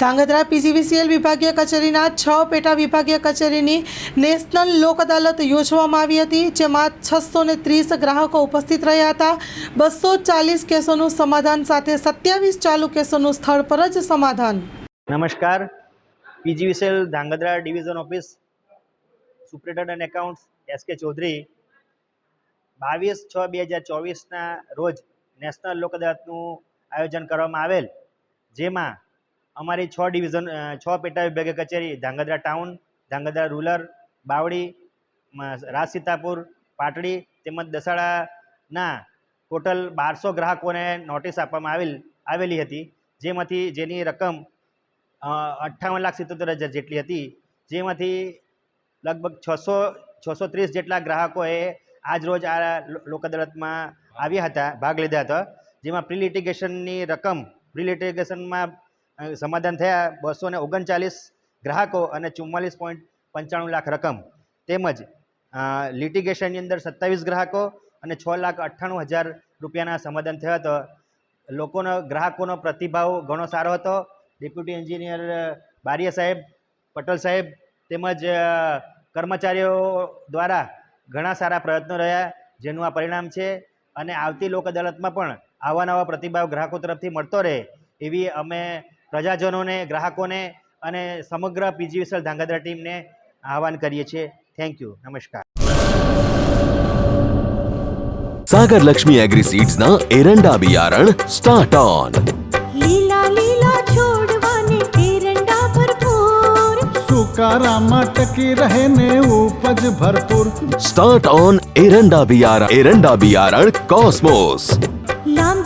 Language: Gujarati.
ધાંગધ્રા પીજીવીસીએલ વિભાગીય કચેરીના છ પેટા વિભાગીય કચેરીની નેશનલ લોક અદાલત યોજવામાં આવી હતી, જેમાં છસો ને ત્રીસ ગ્રાહકો ઉપસ્થિત રહ્યા હતા. બસો ચાલીસ કેસોનું સમાધાન સાથે સત્યાવીસ ચાલુ કેસોનું સ્થળ પર જ સમાધાન. નમસ્કાર. PGVCL Dhrangadhra division office superintendent accounts S K Chaudhary બાવીસ છ બે હજાર ચોવીસના રોજ નેશનલ લોક અદાલતનું આયોજન કરવામાં આવેલ, જેમાં અમારી છ ડિવિઝન છ પેટા વિભાગીય કચેરી ધાંગધ્રા ટાઉન ધાંગધ્રા રૂરલ બાવડી રાજ સીતાપુર પાટડી તેમજ દસાડાના ટોટલ બારસો ગ્રાહકોને નોટિસ આપવામાં આવેલ આવેલી હતી જેમાંથી જેની રકમ અઠ્ઠાવન લાખ સિત્તોતેર હજાર જેટલી હતી જેમાંથી લગભગ છસો છસો ત્રીસ જેટલા ગ્રાહકોએ આજ રોજ આ લોક અદાલતમાં આવ્યા હતા ભાગ લીધા હતા જેમાં પ્રિલિટિગેશનની રકમ પ્રી લિટિગેશનમાં અ, સમાધાન થયા બસો ને ઓગણચાલીસ ગ્રાહકો અને ચુમ્માલીસ પોઈન્ટ પંચાણું લાખ રકમ. તેમજ લિટિગેશનની અંદર સત્તાવીસ ગ્રાહકો અને છ લાખ અઠ્ઠાણું હજાર રૂપિયાના સમાધાન થયા હતા. લોકોનો, ગ્રાહકોનો પ્રતિભાવ ઘણો સારો હતો. ડેપ્યુટી એન્જિનિયર બારિયા સાહેબ, પટેલ સાહેબ તેમજ કર્મચારીઓ દ્વારા ઘણા સારા પ્રયત્નો રહ્યા, જેનું આ પરિણામ છે. અને આવતી લોક અદાલતમાં પણ આવા નવા પ્રતિભાવ ગ્રાહકો તરફથી મળતો રહે, એવી અમે પ્રજાજનોને ગ્રાહકોને અને સમગ્ર પીજીવીસલ ધાંગધ્રા ટીમને આહવાન કરીએ છીએ. થેન્ક યુ નમસ્કાર. સાગર લક્ષ્મી એગ્રી સીડ્સના એરંડા બિયારણ સ્ટાર્ટ ઓન લીલા લીલા છોડવાને એરંડા ભરપૂર. સુકારામાં ટકી રહે ને ઉપજ ભરપૂર. સ્ટાર્ટ ઓન એરંડા બિયારણ એરંડા બિયારણ કોસ્મોસ લાંબી